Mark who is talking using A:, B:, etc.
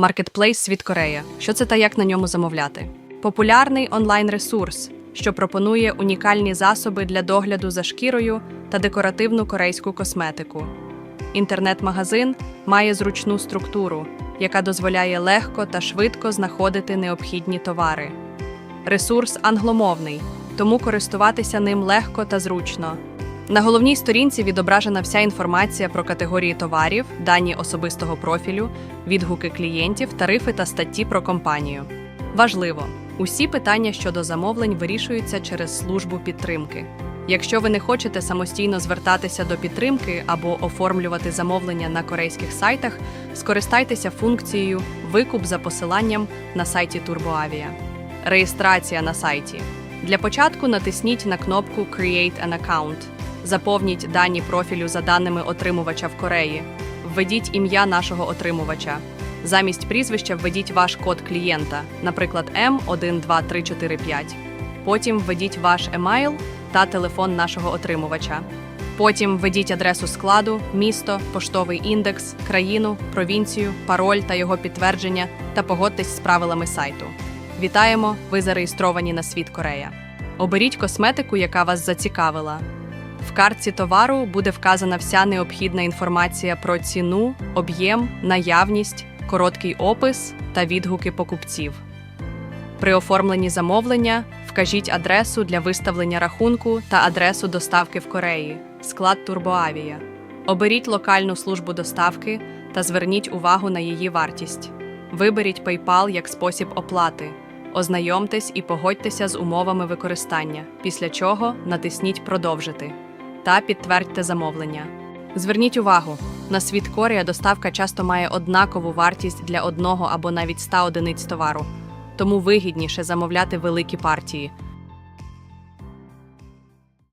A: Маркетплейс Світ Корея. Що це та як на ньому замовляти? Популярний онлайн-ресурс, що пропонує унікальні засоби для догляду за шкірою та декоративну корейську косметику. Інтернет-магазин має зручну структуру, яка дозволяє легко та швидко знаходити необхідні товари. Ресурс англомовний, тому користуватися ним легко та зручно. На головній сторінці відображена вся інформація про категорії товарів, дані особистого профілю, відгуки клієнтів, тарифи та статті про компанію. Важливо, усі питання щодо замовлень вирішуються через службу підтримки. Якщо ви не хочете самостійно звертатися до підтримки або оформлювати замовлення на корейських сайтах, скористайтеся функцією Викуп за посиланням на сайті Турбоавія. Реєстрація на сайті. Для початку натисніть на кнопку Create an account. Заповніть дані профілю за даними отримувача в Кореї. Введіть ім'я нашого отримувача. Замість прізвища введіть ваш код клієнта, наприклад, M12345. Потім введіть ваш емейл та телефон нашого отримувача. Потім введіть адресу складу, місто, поштовий індекс, країну, провінцію, пароль та його підтвердження та погодьтесь з правилами сайту. Вітаємо! Ви зареєстровані на світ Корея. Оберіть косметику, яка вас зацікавила. В картці товару буде вказана вся необхідна інформація про ціну, об'єм, наявність, короткий опис та відгуки покупців. При оформленні замовлення вкажіть адресу для виставлення рахунку та адресу доставки в Кореї, склад Турбоавія. Оберіть локальну службу доставки та зверніть увагу на її вартість. Виберіть PayPal як спосіб оплати. Ознайомтесь і погодьтеся з умовами використання, після чого натисніть Продовжити та підтвердьте замовлення. Зверніть увагу, на світ Корія доставка часто має однакову вартість для одного або навіть 100 одиниць товару, тому вигідніше замовляти великі партії,